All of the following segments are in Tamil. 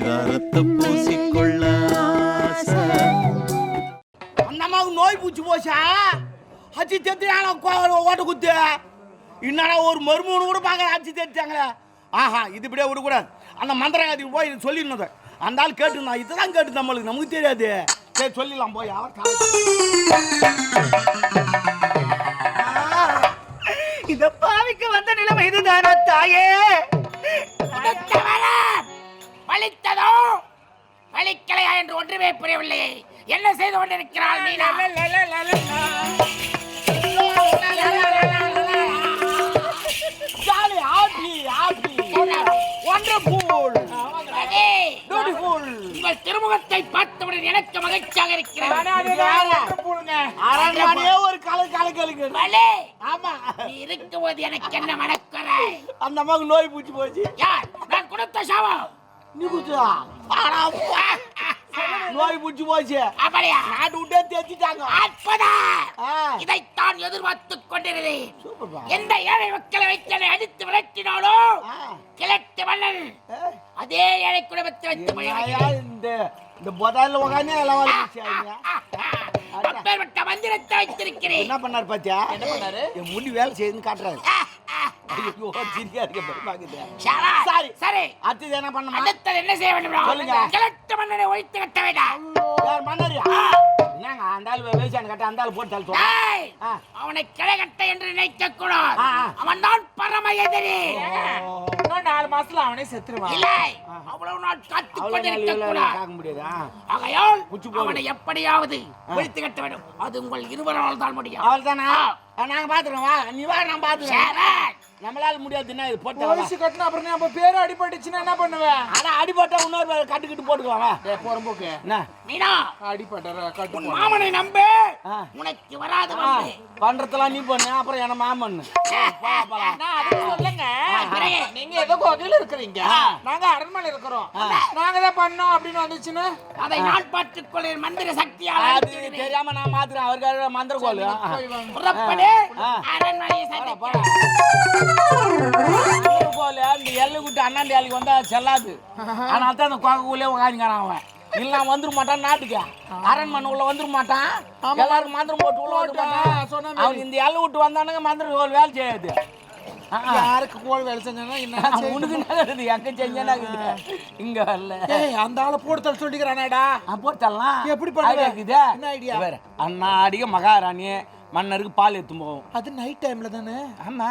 பரிதாரத்தை பூசிக்கொள்ள ஆசை. அந்த அம்மாவுக்கு நோய் பூச்சி போச்சா? அச்சு தெத்துறாங்க ஓட்ட குத்து. என்னடா ஒரு மருமகனு கூட பார்க்க அச்சு தெத்துட்டாங்களே ஆஹா இது இப்படியே விடக்கூடாது. அந்த மந்திரகாதிக்கு போய் சொல்லிடணும் அந்த ஆள் கேட்டுருந்தான் இதுதான் கேட்டு நம்மளுக்கு நமக்கு தெரியாது. சரி சொல்லிடலாம் போய் அவர் இந்த பாவிக்கு வந்த நிலைமை இதுதானா தாயே? வலித்ததோ வலிக்கலையா என்று ஒன்றுமே புரியவில்லை என்ன செய்து கொண்டிருக்கிறாள் மீனா? திருமுகத்தை பார்த்தவுடன் எனக்கு மகிழ்ச்சியாக இருக்கிறது. ஆமா. நீ இருக்கும்போது எனக்கு என்ன மனக்குறை அந்த அம்மாவுக்கு நோய் பூச்சி போச்சு. யார்? நான் கொடுத்த சாபம். நோய் பூச்சி போச்சு அப்படியா நாட்டு விட்டே தேத்திட்டாங்க அற்புதம். இதைத்தான் எதிர்பார்த்துக் கொண்டிருந்தேன் எந்த ஏழை மக்களை வைத்து என்னை அடித்து ஆ. கிழட்டு மன்னன் அதே ஏழை குடும்பத்தை வைத்து இந்த இந்த புதாரில் உட்காந்து எல்லாம் மந்திரத்தை வைத்திருக்கிறேன் என்ன பண்ணாரு பாத்தியா என்ன பண்ணாரு என் முடி வேலை செய்யுதுன்னு காட்டுறாரு ஐயோ இருக்க சரி. சரி. அடுத்தது என்ன அடுத்தது என்ன செய்ய வேண்டும் சொல்லுங்க. கிழட்டு மன்னனை ஒழித்து கட்ட வேண்டாம். யார் மன்னரியா என்னங்க அந்த ஆள் வேசான் கட்ட அந்த ஆள் போட்டு தள்ளு சொல்றேன். டேய், ஆ. அவனை என்று நினைக்க கூடாது. அவன் தான் பரம எதிரி. இன்னும் நாலு மாசத்துல அவனே செத்துருவான். இல்லை. அவ்வளவு நாள் கொண்டிருக்க கூடாது. முடியாதா. ஆகையால். அவனை எப்படியாவது ஒழித்து கட்ட வேண்டும். அது உங்கள் இருவரால் தான் முடியும். அவள் தானே நாங்க பாத்துறோம் வா நீ வா நான். நம்மளால முடியாதுன்னா இது போட்டு போலீஸ் கட்டின அப்புறம் நம்ம பேரு அடிபட்டுச்சுன்னா என்ன பண்ணுவேன் ஆனா அடிபட்டா இன்னொரு கட்டுக்கிட்டு போட்டுக்கலாம் வா டேய், போறம்போக்கு என்ன? மீனா அடிபட்ட கட்டு உன் போடு. மாமனை நம்பு. உனக்கு வராது வந்து. பண்றதெல்லாம் நீ பண்ணு அப்புறம் என்ன அதுக்கு சொல்லுங்க? நீங்க ஏதோ கோகையில இருக்கிறீங்க. நாங்க அரண்மனை இருக்கிறோம். நாங்க தான் பண்ணோம் அப்படின்னு வந்துச்சுன்னா? அதை நான் பார்த்துக் கொள்கிறேன் மந்திர சக்தியால். தெரியாம நான் மாத்துறேன் அவருக்கு மந்திர கோல். புறப்படு மந்திர கோல் இந்த எள்ளு குட்டி அண்ணாண்டி ஆளுக்கு வந்தா செல்லாது. அதனால தான் அந்த கோகைக்குள்ளே உட்காந்துக்கிறான் அவன். இல்ல வந்துட மாட்டான் நாட்டுக்கு. அரண்மனை உள்ள வந்துட மாட்டான். எல்லாரும் மந்திரம் போட்டு உள்ள வந்துட மாட்டான். அவன் இந்த எள்ளு விட்டு வந்தானுங்க மந்திர கோல் வேலை செய்யாது. யாருக்கு கோல் வேலை செஞ்சானா என்ன உனக்கு என்னது எங்க செஞ்சேன்னா இங்க வரல. அந்த ஆளை போட்டு தள்ள சொல்லிக்கிறானேடா. போட்டலாம் எப்படி இருக்குதே. என்ன ஐடியா? வேற அண்ணாடிக மகாராணி மன்னருக்கு பால் எடுத்து போவோம். அது நைட் டைம்ல தானே? ஆமா.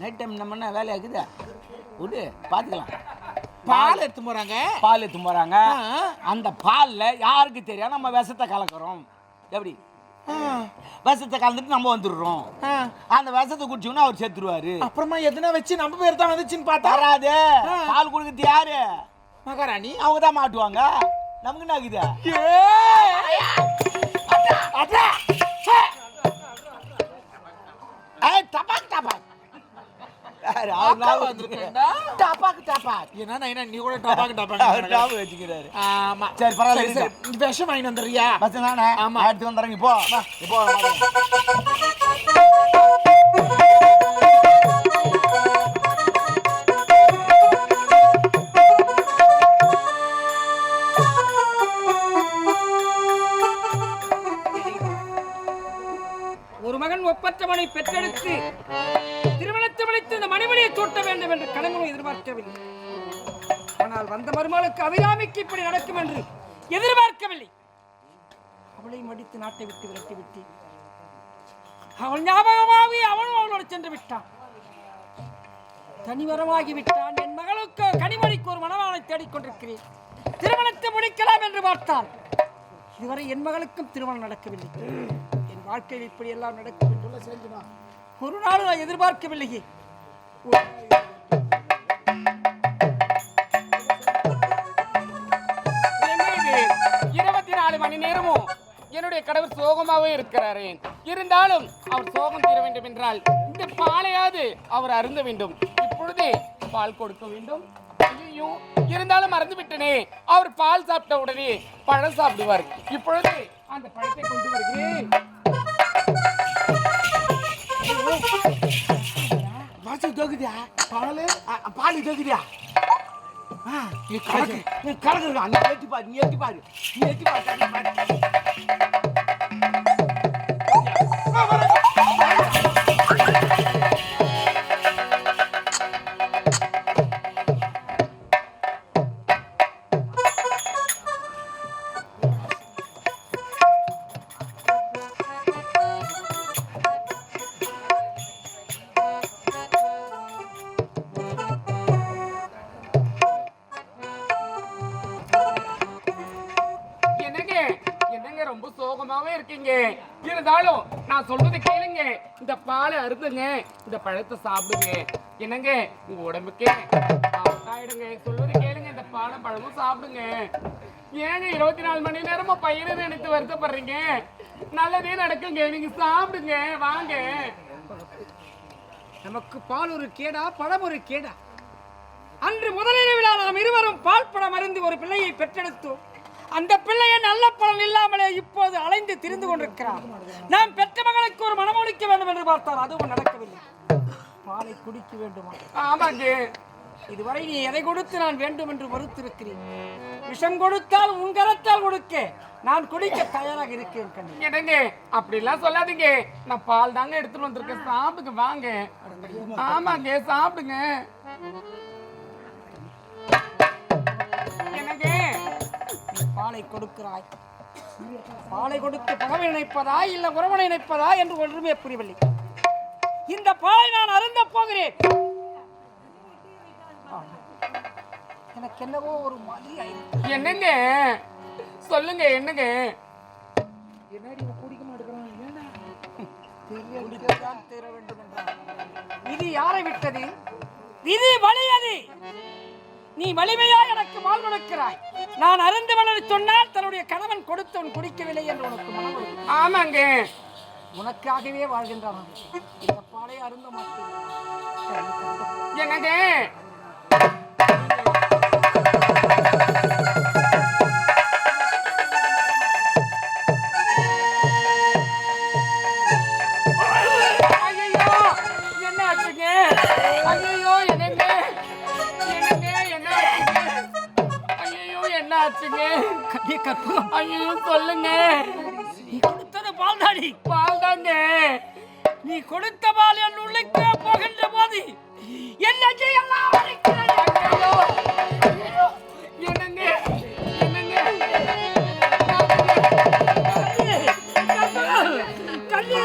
நைட் டைம் நம்ம என்ன வேலையா இருக்குது விடு பாத்துக்கலாம். பால் எடுத்து போறாங்க. பால் எடுத்து போறாங்க. அந்த பால்ல யாருக்கு தெரியும்? நம்ம விஷத்தை கலக்குறோம். எப்படி? விஷத்தை கலந்துட்டு நம்ம வந்துடுறோம். அந்த விஷத்தை குடிச்சோம்னா அவர் செத்துருவாரு. அப்புறமா எதுனா வச்சு நம்ம பேர் தான் வந்துச்சுன்னு பார்த்தா? வராது. பால் கொடுக்குறது யாரு? மகாராணி. அவங்க தான் மாட்டுவாங்க. நமக்கு என்ன ஆகுது? டபாக் டபாக் என்ன நைனா நீ கூட அவர் டபாக்கு ஞாபகம் வச்சுக்கிறாரு. ஆமா. சரி, பரவாயில்ல, சரி. விஷம் வாங்கி பஸ் தானே ஆமா. எடுத்து வந்துடுறேங்க இப்போ இப்போ ஒரு மகன் ஒப்பற்றவனை பெற்றெடுத்து திருமணத்தை முடித்து இந்த மணிமணியை சூட்ட வேண்டும் என்று கணவனும் எதிர்பார்க்கவில்லை. ஆனால் வந்த மருமகளுக்கு அபிராமிக்கு இப்படி நடக்கும் என்று எதிர்பார்க்கவில்லை. அவளை மடித்து நாட்டை விட்டு விரட்டி விட்டு அவள் ஞாபகமாகி அவனும் அவளோடு சென்று விட்டான். தனிவரமாகி விட்டான். என் மகளுக்கு கனிமணிக்கு ஒரு மணவாளை தேடிக்கொண்டிருக்கிறேன். திருமணத்தை முடிக்கலாம் என்று பார்த்தால் இதுவரை என் மகளுக்கும் திருமணம் நடக்கவில்லை. என் வாழ்க்கையில் இப்படி எல்லாம் நடக்கும் என்று. சேர்ந்துதான் ஒரு நாள் நான் எதிர்பார்க்கவில்லையே. இருபத்தி நாலு மணி நேரமும் என்னுடைய கடவுள் சோகமாகவே இருக்கிறாரு. இருந்தாலும் அவர் சோகம் தீர வேண்டும் என்றால் இந்த பாலையாவது அவர் அருந்த வேண்டும். இப்பொழுது பால் கொடுக்க வேண்டும். ஐயோ இருந்தாலும் மறந்து விட்டனே. அவர் பால் சாப்பிட்ட உடனே பழம் சாப்பிடுவார். இப்பொழுது அந்த பழத்தை கொண்டு வருகிறேன். வாசல் தோக்குதியா பால்? பால் தோக்குதியா நீ கலக்கு நீ கலக்கு அந்த ஏற்றி பாரு நீ ஏற்றி பாரு. நீ ஏற்றி பாரு. இருக்கீங்க. இருந்தாலும் நான் சொல்றது கேளுங்க. இந்த பாலை அருந்துங்க. இந்த பழத்தை சாப்பிடுங்க. என்னங்க? உங்க உடம்புக்கே ஆயிடுங்க சொல்றது கேளுங்க. இந்த பாலை பழமும் சாப்பிடுங்க. ஏங்க இருபத்தி நாலு மணி நேரமா பையனை நினைத்து வருத்தப்படுறீங்க? நல்லதே நடக்குங்க. நீங்க சாப்பிடுங்க. வாங்க. நமக்கு பால் ஒரு கேடா பழம் ஒரு கேடா. அன்று முதலிரவிழா நாம் இருவரும் பால் படம் அறிந்து ஒரு பிள்ளையை பெற்றெடுத்தோம். அந்த பிள்ளையை நல்ல பலன் இல்லாமலே இப்போது அலைந்து திரிந்து கொண்டிருக்கிறார். நாம் பெற்ற மகனுக்கு ஒரு மனமொழிக்க வேண்டும் என்று பார்த்தார். அதுவும் நடக்கவில்லை. பாலை குடிக்க வேண்டுமா? ஆமாங்க. இதுவரை நீ எதை கொடுத்து நான் வேண்டும் என்று மறுத்திருக்கிறேன் விஷம் கொடுத்தால் உன் கரத்தால் கொடுக்க நான் குடிக்க தயாராக இருக்கேன் கண்ணு. என்னங்க? அப்படிலாம் சொல்லாதீங்க. நான் பால் தாங்க எடுத்துட்டு வந்திருக்கேன். சாப்பிடுங்க வாங்க. ஆமாங்க சாப்பிடுங்க. பாலை கொடுக்கிறாய். பாலை கொடுத்து பகவை நினைப்பதா இல்ல உறவனை நினைப்பதா என்று ஒன்றுமே புரியவில்லை. இந்த பாலை நான் அருந்த போகிறேன். எனக்கு என்னவோ ஒரு மாதிரி ஆயிடுச்சு என்னங்க? சொல்லுங்க என்னங்க? தீர வேண்டும் என்றார். விதி யாரை விட்டது? விதி வலியது. நீ வலிமையா எனக்கு வாழ் கொடுக்கிறாய். நான் அருந்தவன் என்று சொன்னால் தன்னுடைய கணவன் கொடுத்தவன் குடிக்கவில்லை என்று உனக்கு மனம். ஆமாங்க. உனக்காகவே வாழ்கின்றான் இந்த பாலை அருந்த மாட்டேன். என்னங்க? கண்ணே கற்பகம் ஐயோ சொல்லுங்க. நீ கொடுத்தது பால் தாடி பால் தாங்க நீ கொடுத்த பால் என் உள்ளுக்கு போகின்ற போது என் நெஞ்சை எல்லாம் வலிக்கிறது. ஐயோ ஐயோ, என்னங்க என்னங்க? கண்ணே,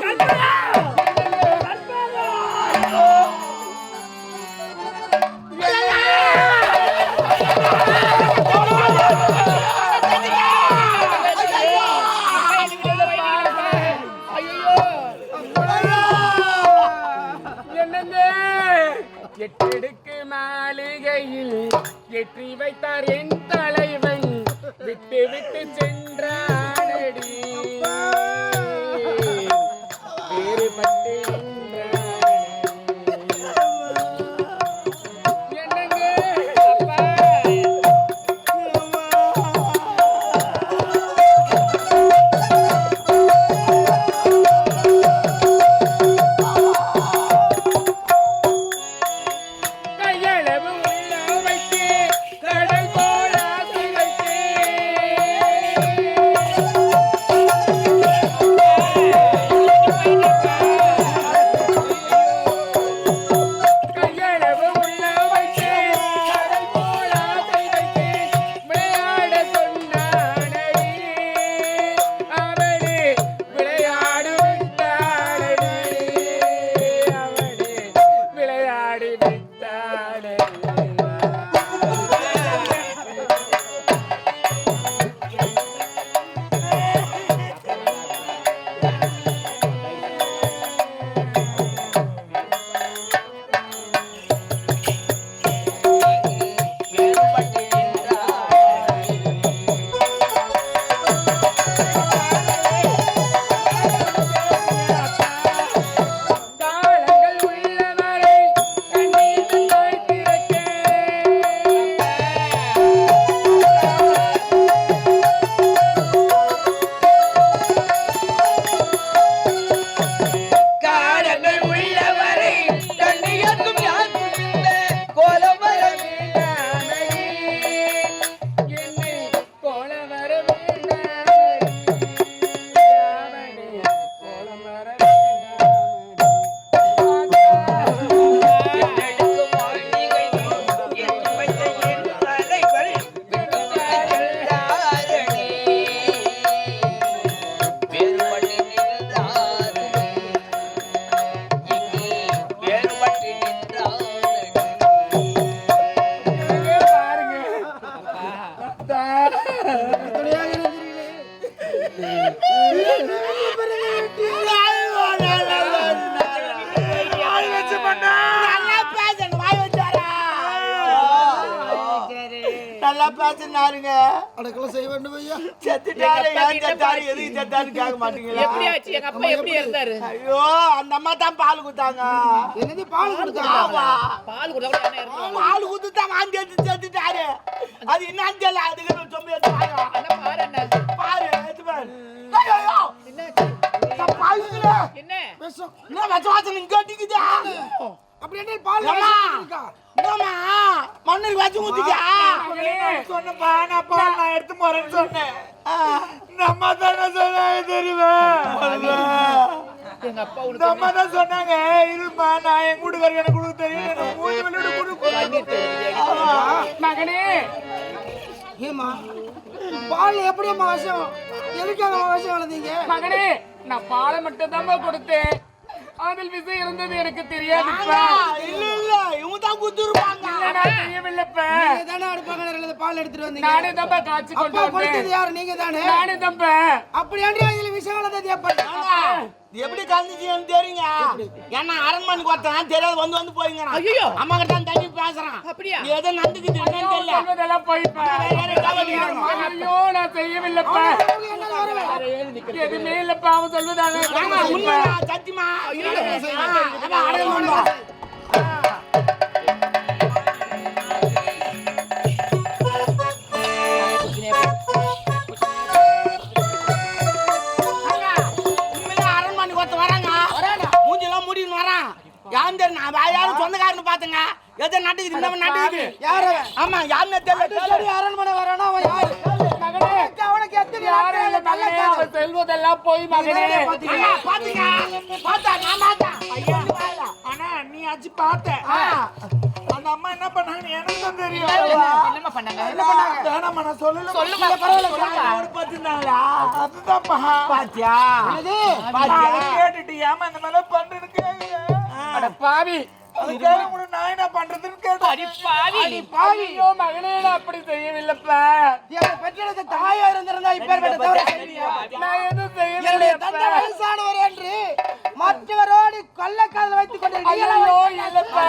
கண்ணே, ஏற்றி வைத்தார் என் பேசினாருங்க. அடக்கெல்லாம் செய்ய வேண்டும் ஐயா. செத்துட்டாரு ஏன் செத்தாரு. எதுக்கு செத்தாரு கேட்க மாட்டீங்களா? எப்படி ஆச்சு? எங்க அப்பா எப்படி இருந்தாரு? ஐயோ அந்த அம்மா தான் பால் குத்தாங்க என்னது பால் கொடுத்தா ஆமா பால் கூட கூட என்ன இருந்தாலும் பால் குத்து தான் வாந்தி எடுத்து செத்துட்டாரு. அது என்னன்னு தெரியல. அதுக்கு சொம்பு பாரு பாரு எடுத்து பாரு. ஐயோ பாலுங்களே என்ன? என்ன வச்ச வாசனை இங்க அடிக்குதா அப்படி என்ன பால் என்னம்மா? மண்ணுக்கு வச்சு ஊத்திக்கா சொன்னப்பா நான் பால் நான் எடுத்து போறேன்னு சொன்னேன். இந்த அம்மா தானே சொன்னாங்க தெரியுமா? எங்க அப்பா அம்மா தான் சொன்னாங்க இருமா நான் என் வீட்டுக்காரர் எனக்கு கொடுக்க தெரியும் மூணு வெளியோட கொடுக்க மகனே. ஏமா பால் எப்படி அம்மா விஷம் எதுக்காக விஷம் வளர்ந்தீங்க? மகனே நான் பாலை மட்டும் தான் கொடுத்தேன். அதில் விஷம் இருந்தது எனக்கு தெரியாதுப்பா இல்ல இல்ல. இவங்க தான் குத்துருப்பாங்க. நீங்க தானே அடுப்பாங்க பால் எடுத்துட்டு வந்தீங்க. நானே தப்பா காய்ச்சி கொண்டு வந்தேன். யாரு? நீங்க தானே நானே தப்பா அப்படியாண்டி இதுல விஷம் வளர்ந்தது எப்படி கலந்துச்சுன்னு தெரியுங்க. ஏன்னா அரண்மனைக்கு ஒருத்தன் தெரியாது. வந்து வந்து போய்ங்கிறான் ஐயோ. அம்மா கிட்ட தான் தண்ணி பேசுறான். அப்படியா? நடந்துக்குது என்னன்னு தெரியல. போய்ப்பா ஐயோ நான் செய்யவில்லைப்பா எதுவுமே இல்லப்பா அவன் சொல்வதாக சத்தியமா யாரும் அவன் செல்வதெல்லாம் போய் மகனே. அண்ணா, பாத்தீங்க? பார்த்தா, நான் பார்த்தேன். ஐயோ, நீ ஆச்சு பார்த்த. அந்த அம்மா என்ன பண்ணாங்கன்னு எனக்கு தான் தெரியும். பண்ணாங்க? நான் சொல்லல? அதுதான்ப்பா. பாத்தியா? நான் பாத்தியா? அதை கேட்டுட்டு ஏமா இந்த மாதிரி கேக்குறேன். அட பாவி. நான் என்ன பண்றதுன்னு கேட்டேன். மகளே அப்படி செய்யவில்லைப்பா. என் பெற்றெடுத்த தாயா இருந்திருந்தா இப்பேற்பட்ட தவிர நான் எதுவும் செய்யவில்லை தந்தை வயசானவர் என்று மற்றவரோடு கொள்ளக்காதல் வைத்துக் கொண்டிருக்கிறேன் இல்லப்பா.